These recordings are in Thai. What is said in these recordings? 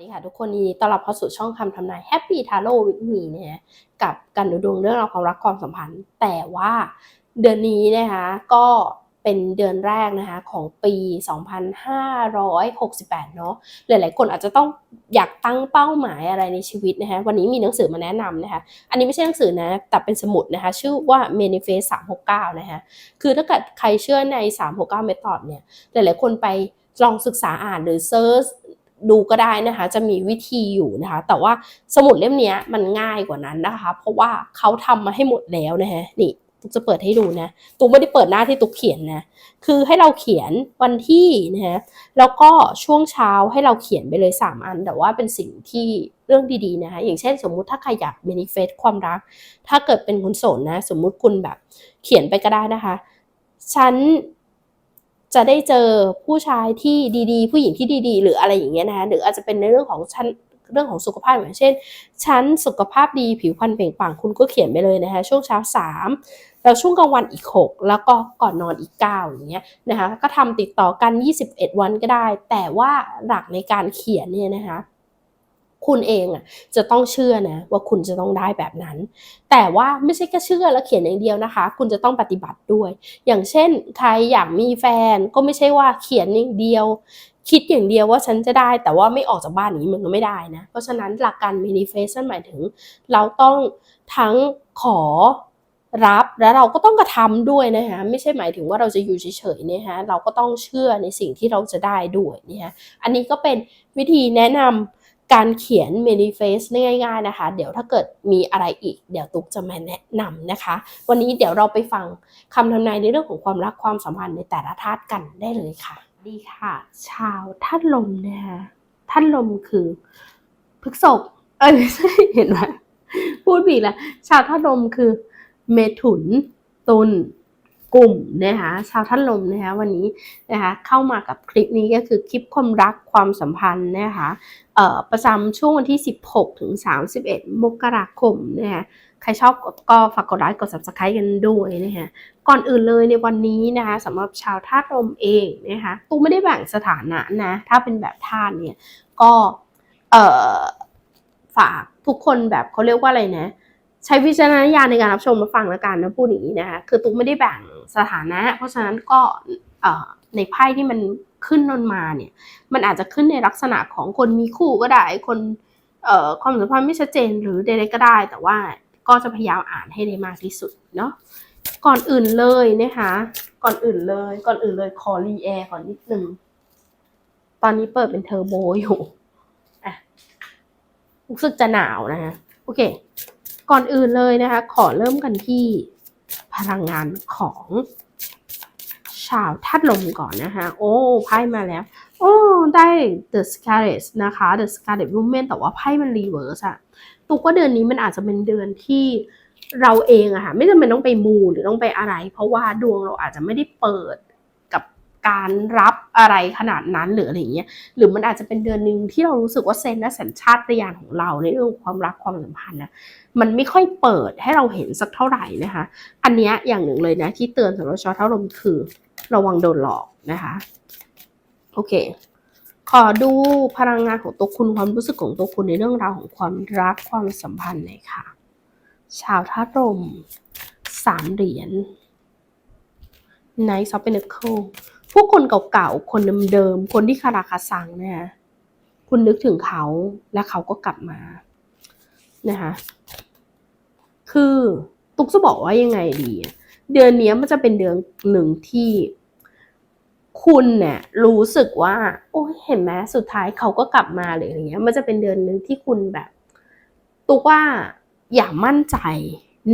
ดีค่ะทุกคนยินดีต้อนรับเข้าสู่ช่องคำทำนาย Happy Tarot with me นะฮะกับการดูดวงเรื่องราวความรักความสัมพันธ์ แต่ว่าเดือนนี้นะคะก็เป็นเดือนแรกนะคะของปี 2568 เนาะหลาย ๆ คนอาจจะต้องอยากตั้งเป้าหมายอะไรในชีวิตนะคะวันนี้มีหนังสือมาแนะนำนะคะอันนี้ไม่ใช่หนังสือนะแต่เป็นสมุดนะคะชื่อว่า Manifest 369 นะคะคือถ้าเกิดใครเชื่อใน 369 Method เนี่ยหลาย ๆ คนไปลองศึกษาอ่านหรือเซิร์ช ดูก็ได้นะคะ จะมีวิธีอยู่นะคะ แต่ว่าสมุดเล่มนี้มันง่ายกว่านั้นนะคะ เพราะว่าเขาทำมาให้หมดแล้วนะฮะนี่ตุ๊กจะเปิดให้ดูนะตุ๊กไม่ได้เปิดหน้าที่ตุ๊กเขียนนะ คือให้เราเขียนวันที่นะฮะ แล้วก็ช่วงเช้าให้เราเขียนไปเลย 3 อัน แต่ว่าเป็นสิ่งที่เรื่องดีๆนะคะอย่างเช่นสมมุติถ้าใครอยาก manifest ความรัก ถ้าเกิดเป็นคนโสดนะ สมมุติคุณแบบเขียนไปก็ได้นะคะ ฉัน จะได้เจอผู้ชายที่ดีๆ ผู้หญิงที่ดีๆ หรืออะไรอย่างเงี้ยนะคะหรืออาจจะเป็นในเรื่องของชั้นเรื่องของสุขภาพอย่างเช่น ชั้นสุขภาพดีผิวพรรณเปล่งปลั่งคุณก็เขียนไปเลยนะคะช่วงเช้าสามแล้วช่วงกลางวันอีก 6 แล้วก็ก่อนนอนอีก 9 อย่างเงี้ยนะคะก็ทำติดต่อกัน 21 วันก็ได้ แต่ว่าหลักในการเขียนเนี่ยนะคะ คุณเองอะจะต้องเชื่อนะว่าคุณจะต้องได้แบบนั้น แต่ว่าไม่ใช่แค่เชื่อแล้วเขียนอย่างเดียวนะคะ คุณจะต้องปฏิบัติด้วย อย่างเช่นใครอยากมีแฟนก็ไม่ใช่ว่าเขียนอย่างเดียว คิดอย่างเดียวว่าฉันจะได้ แต่ว่าไม่ออกจากบ้านนี้มันก็ไม่ได้นะ เพราะฉะนั้นหลักการ manifest นั่นหมายถึง เราต้องทั้งขอรับแล้วเราก็ต้องกระทำด้วยนะคะไม่ใช่หมายถึงว่าเราจะอยู่เฉยๆนะคะเราก็ต้องเชื่อในสิ่งที่เราจะได้ด้วยนะคะอันนี้ก็เป็นวิธีแนะนำ การเขียน manifest ง่ายๆนะคะ เดี๋ยวถ้าเกิดมีอะไรอีก เดี๋ยวตุ๊กจะมาแนะนำนะคะ วันนี้เดี๋ยวเราไปฟังคำทำนายในเรื่องของความรักความสัมพันธ์ในแต่ละธาตุกันได้เลยค่ะ ดีค่ะ ชาวธาตุลมนะคะธาตุลมคือพฤกษภเอ้ยไม่ใช่เห็นไหมพูดผิดล้วชาวธาตุลมคือ เมถุน ตุล กลุ่มนะคะชาวท่านลมนะคะวันนี้นะคะเข้ามากับคลิปนี้ก็คือคลิปความรักความสัมพันธ์นะคะเอ่อประจำช่วงวันที่ 16 ถึง 31 มกราคมนะคะใครชอบก็ฝากกดไลค์กด subscribe กันด้วยนะคะก่อนอื่นเลยในวันนี้นะคะสำหรับชาวธาตุลมเองนะคะตูไม่ได้แบ่งสถานะนะถ้าเป็นแบบธาตุเนี่ยก็เอ่อฝากทุกคนแบบเขาเรียกว่าอะไรนะ ใช้วิจารณญาณในการรับชมมาฟังแล้วกันนะพูดอย่างนี้นะคะคือตุ๊กไม่ได้แบ่งสถานะ เพราะฉะนั้นก็ในไพ่ที่มันขึ้นนนมาเนี่ย มันอาจจะขึ้นในลักษณะของคนมีคู่ก็ได้ คนความสัมพันธ์ไม่ชัดเจนหรือใดๆก็ได้ แต่ว่าก็จะพยายามอ่านให้ได้มากที่สุดเนาะก่อนอื่นเลยนะคะ ก่อนอื่นเลย ก่อนอื่นเลยขอรีแอร์ก่อนนิดนึงตอนนี้เปิดเป็นเทอร์โบอยู่อะรู้สึกจะหนาวนะคะโอเค ก่อนอื่นเลยนะคะ ขอเริ่มกันที่พลังงานของชาวธาตุลมก่อนนะคะ โอ้ไพ่มาแล้ว โอ้ได้ The Scarlet นะคะ The Scarlet Woman แต่ว่าไพ่มันรีเวิร์สอะตุกว่าเดือนนี้มันอาจจะเป็นเดือนที่เราเองอะค่ะไม่จำเป็นต้องไปมูหรือต้องไปอะไร เพราะว่าดวงเราอาจจะไม่ได้เปิด การรับอะไรขนาดนั้นหรืออะไรเงี้ยหรือมันอาจจะเป็นเดือนหนึ่งที่เรารู้สึกว่าเซนและสัญชาตญาณของเราในเรื่องความรักความสัมพันธ์นะมันไม่ค่อยเปิดให้เราเห็นสักเท่าไหร่นะคะ อันนี้อย่างหนึ่งเลยนะที่เตือนสำหรับชาวเท่าลมคือ ระวังโดนหลอกนะคะโอเคขอดูพลังงานของตัวคุณความรู้สึกของตัวคุณในเรื่องราวของความรักความสัมพันธ์หน่อยค่ะ ชาวท่าลมสามเหรียญ Knight of Pentacles ผู้คนเก่าๆ คนเดิมๆ คนที่คาราคาซังนะคะคุณนึกถึงเขาและเขาก็กลับมานะคะคือตุ๊กจะบอกว่ายังไงดี เดือนนี้มันจะเป็นเดือนหนึ่งที่คุณเนี่ยรู้สึกว่า โอ้เห็นไหมสุดท้ายเขาก็กลับมาเลยอย่างเงี้ย มันจะเป็นเดือนหนึ่งที่คุณแบบ ตุ๊กว่าอย่ามั่นใจ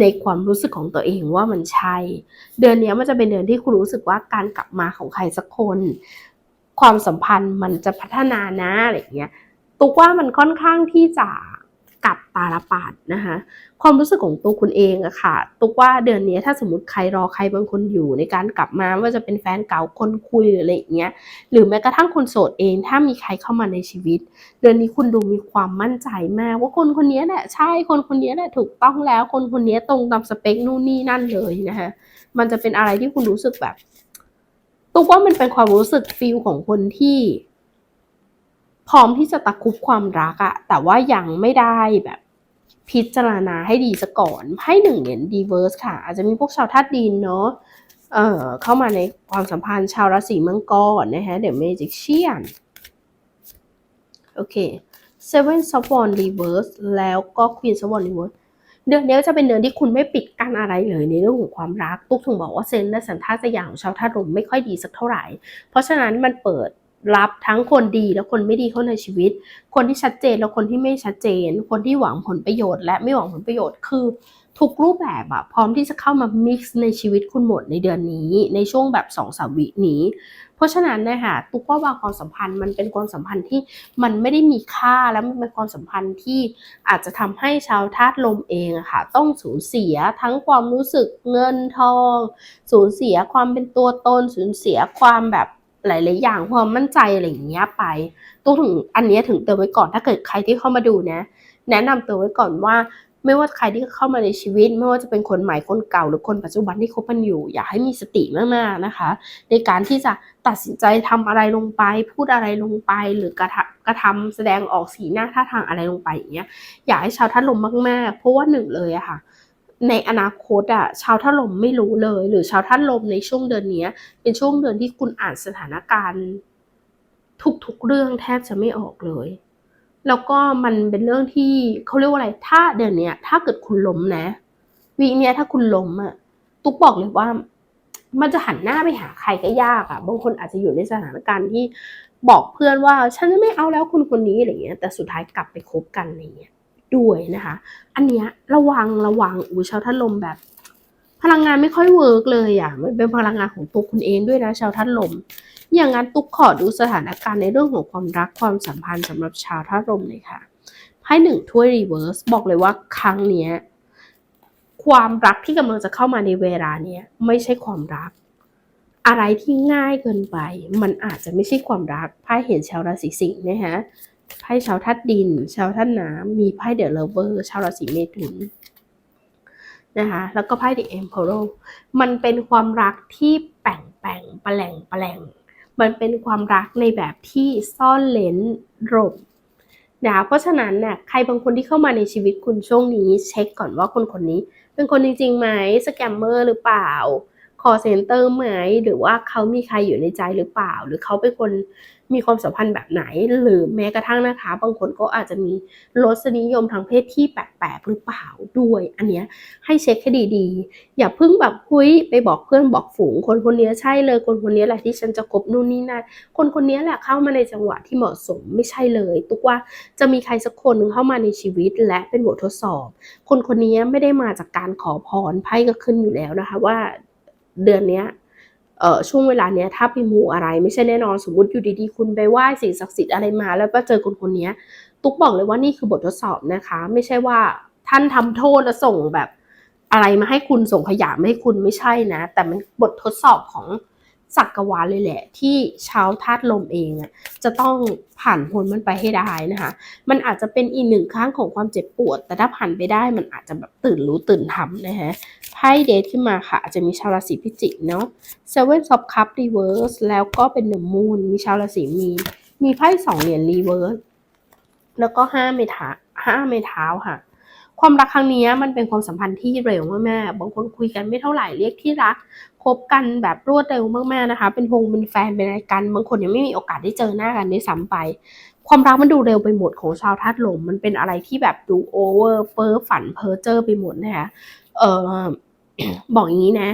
ในความรู้สึกของตัวเองว่ามันใช่ เดือนนี้มันจะเป็นเดือนที่คุณรู้สึกว่าการกลับมาของใครสักคน ความสัมพันธ์มันจะพัฒนานะอะไรเงี้ยตุกว่ามันค่อนข้างที่จะ กับตาลปัดนะคะความรู้สึกของตัวคุณเองอะค่ะตุกว่าเดือนนี้ถ้าสมมติใครรอใครบางคนอยู่ในการกลับมาว่าจะเป็นแฟนเก่าคนคุยหรืออะไรอย่างเงี้ยหรือแม้กระทั่งคนโสดเอง ถ้ามีใครเข้ามาในชีวิต เดือนนี้คุณดูมีความมั่นใจมาก ว่าคนคนนี้แหละใช่คนคนนี้แหละถูกต้องแล้ว คนคนนี้ตรงตามสเปคนู่นนี่นั่นเลยนะคะมันจะเป็นอะไรที่คุณรู้สึกแบบตุกว่ามันเป็นความรู้สึกฟิลของคนที่ พร้อมที่จะตะคุบความรักอะแต่ว่ายังไม่ได้แบบ พิจารณาให้ดีซะก่อนให้หนึ่งเหรียญดีเวอร์สค่ะ อาจจะมีพวกชาวธาตุดินเนาะเอ่อเข้ามาในความสัมพันธ์ชาวราศีมังกรนะคะเดี๋ยวเมจิกเชียนโอเค Seven of Wands Reverse แล้วก็ Queen of Wands Reverse เดือนนี้จะเป็นเดือนที่คุณไม่ปิดกั้นอะไรเลยในเรื่องของความรัก ตุ๊กถึงบอกว่าเซนและสันทัดอย่างของชาวธาตุลมไม่ค่อยดีสักเท่าไหร่ เพราะฉะนั้นมันเปิด รับทั้งคนดีและคนไม่ดีเข้าในชีวิต คนที่ชัดเจนและคนที่ไม่ชัดเจน คนที่หวังผลประโยชน์และไม่หวังผลประโยชน์คือทุกรูปแบบอะพร้อมที่จะเข้ามา mix ในชีวิตคุณหมดในเดือนนี้ ในช่วงแบบสองสามวินี้ เพราะฉะนั้นนะคะตุ๊กว่าว่าความสัมพันธ์มันเป็นความสัมพันธ์ที่มันไม่ได้มีค่าและมันเป็นความสัมพันธ์ที่อาจจะทำให้ชาวธาตุลมเองอะค่ะต้องสูญเสียทั้งความรู้สึกเงินทอง สูญเสียความเป็นตัวตน สูญเสียความแบบ หลายๆอย่างความมั่นใจอะไรอย่างเงี้ยไปตุ๊กถึงอันนี้ถึงเตือนไว้ก่อนถ้าเกิดใครที่เข้ามาดูนะ แนะนำตัวไว้ก่อนว่าไม่ว่าใครที่เข้ามาในชีวิต ไม่ว่าจะเป็นคนใหม่คนเก่าหรือคนปัจจุบันที่คบกันอยู่ อยากให้มีสติมากๆนะคะ ในการที่จะตัดสินใจทำอะไรลงไป พูดอะไรลงไป หรือกระทำกระทำแสดงออกสีหน้าท่าทางอะไรลงไปอย่างเงี้ยอยากให้ชาวท่านลมมากๆ เพราะว่าหนึ่งเลยอะค่ะ ในอนาคตอะชาวท่านลมไม่รู้เลย หรือชาวท่านลมในช่วงเดือนนี้เป็นช่วงเดือนที่คุณอ่านสถานการณ์ ทุกๆเรื่องแทบจะไม่ออกเลย แล้วก็มันเป็นเรื่องที่เขาเรียกว่าอะไร ถ้าเดือนนี้ถ้าเกิดคุณล้มนะวีเนี้ยถ้าคุณล้มอะตุ๊กบอกเลยว่า มันจะหันหน้าไปหาใครก็ยากอะบางคนอาจจะอยู่ในสถานการณ์ที่บอกเพื่อนว่า ฉันจะไม่เอาแล้วคุณคนนี้อะไรเงี้ย แต่สุดท้ายกลับไปคบกันอะไรเงี้ย ด้วยนะคะ อันเนี้ยระวังระวังอูชาวท่านลมแบบ พลังงานไม่ค่อยเวิร์กเลยอะมันเป็นพลังงานของตัวคุณเองด้วยนะชาวท่านลม อย่างนั้นตุ๊กขอดูสถานการณ์ในเรื่องของความรักความสัมพันธ์สำหรับชาวท่าลมเลยค่ะไพ่หนึ่งถ้วยรีเวิร์สบอกเลยว่าครั้งเนี้ยความรักที่กำลังจะเข้ามาในเวลาเนี้ยไม่ใช่ความรัก อะไรที่ง่ายเกินไป มันอาจจะไม่ใช่ความรักไพ่เห็นชาวราศีสิงห์นะคะ ไพ่ชาวธาตุดิน ชาวธาตุน้ำมีไพ่เดอะเลเวอร์ชาวราศีเมถุนนะคะแล้วก็ไพ่เดอะเอ็มเพโรมันเป็นความรักที่แป่งแป่งแปลงแปลงมันเป็นความรักในแบบที่ซ่อนเลนหลบนะเพราะฉะนั้นเนี่ยใครบางคนที่เข้ามาในชีวิตคุณช่วงนี้ เช็คก่อนว่าคนคนนี้ เป็นคนจริงๆไหมสแกมเมอร์หรือเปล่าคอเซ็นเตอร์ไหมหรือว่าเขามีใครอยู่ในใจหรือเปล่า หรือเขาเป็นคน มีความสัมพันธ์แบบไหน หรือแม้กระทั่งนะคะ บางคนก็อาจจะมีรสนิยมทางเพศที่แปลกๆหรือเปล่าด้วย อันเนี้ยให้เช็คให้ดีๆ อย่าเพิ่งแบบคุยไปบอกเพื่อนบอกฝูง คนคนนี้ใช่เลย คนคนนี้แหละที่ฉันจะคบนู่นนี่นั่นคนคนนี้แหละเข้ามาในจังหวะที่เหมาะสมไม่ใช่เลย ตุกว่าจะมีใครสักคนหนึ่งเข้ามาในชีวิตและเป็นบททดสอบ คนคนนี้ไม่ได้มาจากการขอพรไพ่ก็ขึ้นอยู่แล้วนะคะว่าเดือนเนี้ย เออช่วงเวลาเนี้ยถ้าไปมูอะไรไม่ใช่แน่นอนสมมติอยู่ดีๆ คุณไปไหว้สิ่งศักดิ์สิทธิ์อะไรมา แล้วก็เจอคนคนนี้ตุ๊กบอกเลยว่านี่คือบททดสอบนะคะ ไม่ใช่ว่าท่านทำโทษแล้วส่งแบบอะไรมาให้คุณส่งขยะมาให้คุณไม่ใช่นะ แต่มันบททดสอบของ จักรวาลเลยแหละ ที่ชาวธาตุลมเองอะจะต้องผ่านพ้นมันไปให้ได้นะคะ มันอาจจะเป็นอีกหนึ่งครั้งของความเจ็บปวด แต่ถ้าผ่านไปได้มันอาจจะแบบตื่นรู้ตื่นทำนะคะไพ่เดทขึ้นมาค่ะ อาจจะมีชาวราศีพิจิกเนาะ Seven of Cup Reverse แล้วก็เป็น The Moon มีชาวราศีมี มีไพ่สองเหรียญ Reverse แล้วก็ห้าเมถาห้าเมท้าค่ะ ความรักครั้งนี้มันเป็นความสัมพันธ์ที่เร็วมากๆ บางคนคุยกันไม่เท่าไหร่เรียกที่รัก คบกันแบบรวดเร็วมากๆนะคะ เป็นพงเป็นแฟนเป็นอะไรกัน บางคนยังไม่มีโอกาสได้เจอหน้ากันด้วยซ้ำไป ความรักมันดูเร็วไปหมดของชาวธาตุลม มันเป็นอะไรที่แบบดูโอเวอร์เพ้อฝันเพ้อเจอไปหมดนะคะ เออบอกอย่างนี้นะ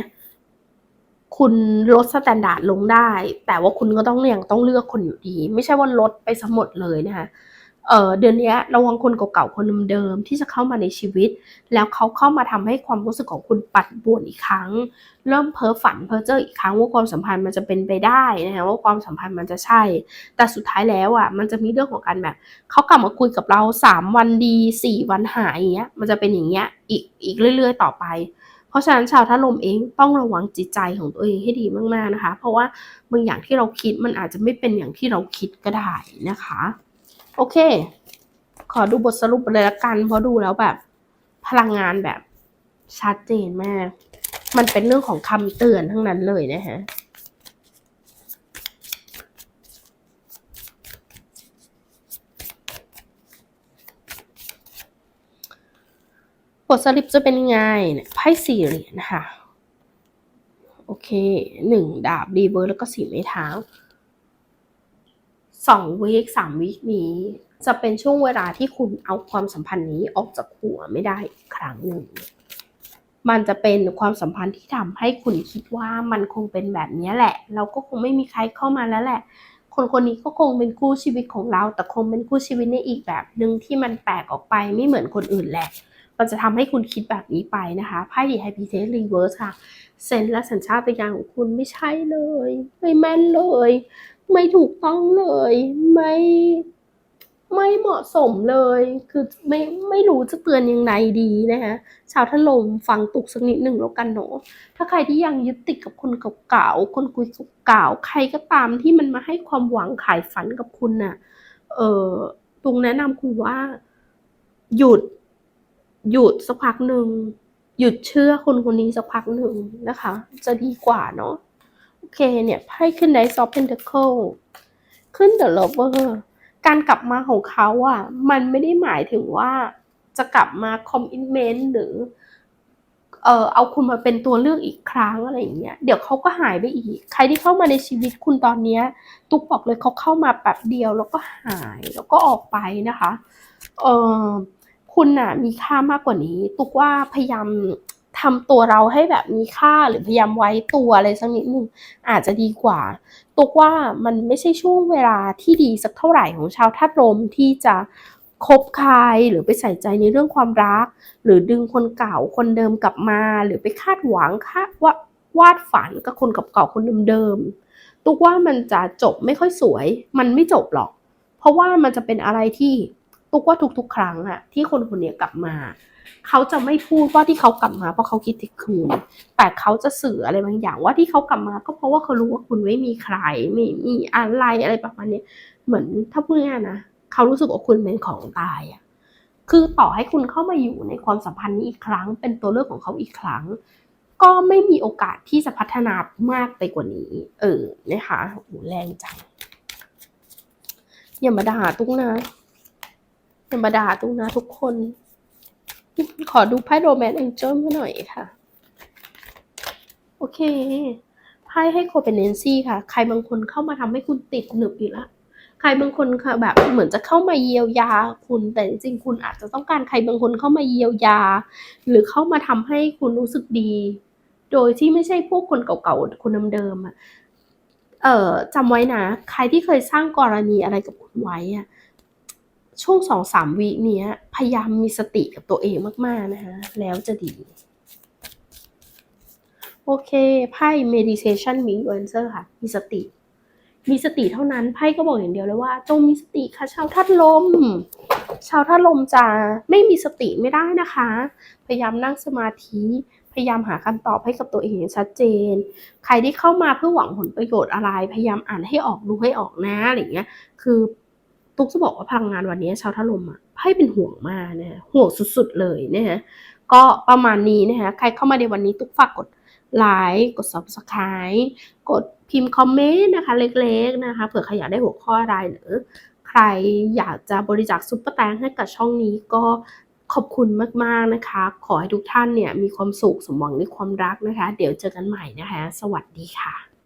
คุณลดสแตนดาร์ดลงได้ แต่ว่าคุณก็ต้องยังต้องเลือกคนอยู่ดี ไม่ใช่ว่าลดไปสมดเลยนะคะ เออเดือนนี้ระวังคนเก่าๆคนเดิมๆที่จะเข้ามาในชีวิต แล้วเขาเข้ามาทำให้ความรู้สึกของคุณปั่นป่วนอีกครั้ง เริ่มเพ้อฝันเพ้อเจ้ออีกครั้งว่าความสัมพันธ์มันจะเป็นไปได้นะคะว่าความสัมพันธ์มันจะใช่ แต่สุดท้ายแล้วอะมันจะมีเรื่องของการแบบเขากลับมาคุยกับเราสามวันดีสี่วันหายอย่างเงี้ยมันจะเป็นอย่างเงี้ยอีกอีกเรื่อย ๆ ต่อไป เพราะฉะนั้นชาวท่าลมเองต้องระวังจิตใจของตัวเองให้ดีมากๆนะคะ เพราะว่าบางอย่างที่เราคิดมันอาจจะไม่เป็นอย่างที่เราคิดก็ได้นะคะ โอเค ขอดูบทสรุปเลยละกัน เพราะดูแล้วแบบ พลังงานแบบชัดเจนมาก มันเป็นเรื่องของคำเตือนทั้งนั้นเลยนะฮะบทสรุปจะเป็นยังไงไพ่สี่เหรียญนะคะ โอเคหนึ่งดาบรีเวิร์สแล้วก็สี่ไม้เท้า สองวีคสามวีคนี้ จะเป็นช่วงเวลาที่คุณเอาความสัมพันธ์นี้ออกจากหัวไม่ได้อีกครั้งหนึ่ง มันจะเป็นความสัมพันธ์ที่ทำให้คุณคิดว่ามันคงเป็นแบบนี้แหละ เราก็คงไม่มีใครเข้ามาแล้วแหละ คนคนนี้ก็คงเป็นคู่ชีวิตของเรา แต่คงเป็นคู่ชีวิตในอีกแบบหนึ่งที่มันแปลกออกไปไม่เหมือนคนอื่นแหละมันจะทำให้คุณคิดแบบนี้ไปนะคะ ไพ่ดีไฮพีเทสรีเวิร์สค่ะ เซนและสัญชาตญาณของคุณไม่ใช่เลย ไม่แม่นเลย ไม่ถูกต้องเลย ไม่ไม่เหมาะสมเลย คือไม่ไม่รู้จะเตือนยังไงดีนะคะชาวถล่มฟังตุกสักนิดหนึ่งแล้วกันเนาะถ้าใครที่ยังยึดติดกับคนเก่าๆคนคุยเก่าๆใครก็ตามที่มันมาให้ความหวังขายฝันกับคุณน่ะ เออตุงแนะนำคุณว่า หยุด หยุดสักพักหนึ่งหยุดเชื่อคนคนนี้สักพักหนึ่งนะคะ จะดีกว่าเนาะ เคเนี่ยไพ่ขึ้นไดซอฟเพนเทเคิลขึ้นเดอะ l ลเวอร์การกลับมาของเขาอะ มันไม่ได้หมายถึงว่าจะกลับมาคอมมิชเมนต์หรือ เออเอาคุณมาเป็นตัวเลือกอีกครั้งอะไรอย่างเงี้ยเดี๋ยวเขาก็หายไปอีก ใครที่เข้ามาในชีวิตคุณตอนเนี้ย ตุ๊กบอกเลยเขาเข้ามาแบบเดียวแล้วก็หายแล้วก็ออกไปนะคะ เออคุณน่ะมีค่ามากกว่านี้ ตุกว่าพยายาม ทำตัวเราให้แบบมีค่าหรือพยายามไว้ตัวอะไรสักนิดหนึ่งอาจจะดีกว่าตุกว่ามันไม่ใช่ช่วงเวลาที่ดีสักเท่าไหร่ของชาวธาตุลมที่จะคบใครหรือไปใส่ใจในเรื่องความรัก หรือดึงคนเก่าคนเดิมกลับมา หรือไปคาดหวังคาดว่าวาดฝันกับคนเก่าๆคนเดิมๆตุกว่ามันจะจบไม่ค่อยสวย มันไม่จบหรอก เพราะว่ามันจะเป็นอะไรที่ตุกว่าทุกๆ ครั้งอะที่คนคนนี้กลับมาเขาจะไม่พูดว่าที่เขากลับมาเพราะเขาคิดถึงคุณ แต่เขาจะสื่ออะไรบางอย่างว่าที่เขากลับมาก็เพราะว่าเขารู้ว่าคุณไม่มีใครไม่มีอะไรอะไรประมาณนี้เหมือนถ้าพูดง่ายนะเขารู้สึกว่าคุณเป็นของตายอะคือต่อให้คุณเข้ามาอยู่ในความสัมพันธ์นี้อีกครั้ง เป็นตัวเลือกของเขาอีกครั้ง ก็ไม่มีโอกาสที่จะพัฒนามากไปกว่านี้ เออนะคะโอ้แรงจังอย่ามาด่าตุ้งนะอย่ามาด่าตุ้งนะทุกคน ขอดูไพ่โรแมนต์แองเจิลมาหน่อยค่ะ โอเค ไพ่ให้โคเปนเนนซี่ค่ะ ใครบางคนเข้ามาทำให้คุณติดหนึบอีกแล้วใครบางคนค่ะแบบเหมือนจะเข้ามาเยียวยาคุณ แต่จริงๆคุณอาจจะต้องการใครบางคนเข้ามาเยียวยา หรือเข้ามาทำให้คุณรู้สึกดี โดยที่ไม่ใช่พวกคนเก่าๆคนเดิมๆอะเอ่อจำไว้นะ ใครที่เคยสร้างกรณีอะไรกับคุณไว้อะ ช่วงสองสามวีเนี้ย พยายามมีสติกับตัวเองมากๆนะคะแล้วจะดี โอเคไพ่ meditation m i n answer ค่ะ มีสติ มีสติเท่านั้นไพ่ก็บอกอย่างเดียวเลยว่าจงมีสติค่ะชาวธาตุลม ชาวธาตุลมจะไม่มีสติไม่ได้นะคะ พยายามนั่งสมาธิพยายามหาคำตอบให้กับตัวเองอย่างชัดเจน ใครที่เข้ามาเพื่อหวังผลประโยชน์อะไร พยายามอ่านให้ออกดูให้ออกนะอะไรเงี้ย คือ ตุ๊กจะบอกว่าพลังงานวันนี้ชาวธาตุลมอะไพ่เป็นห่วงมากนะห่วงสุดๆเลยนะฮะก็ประมาณนี้นะคะใครเข้ามาในวันนี้ตุ๊กฝากกดไลค์กด subscribe กดพิมพ์คอมเมนต์นะคะ เล็กๆนะคะเผื่อใครอยากได้หัวข้ออะไรหรือ ใครอยากจะบริจาคซุปเปอร์แตงให้กับช่องนี้ก็ขอบคุณมากๆนะคะ ขอให้ทุกท่านเนี่ยมีความสุขสมหวังในความรักนะคะ เดี๋ยวเจอกันใหม่นะคะ สวัสดีค่ะ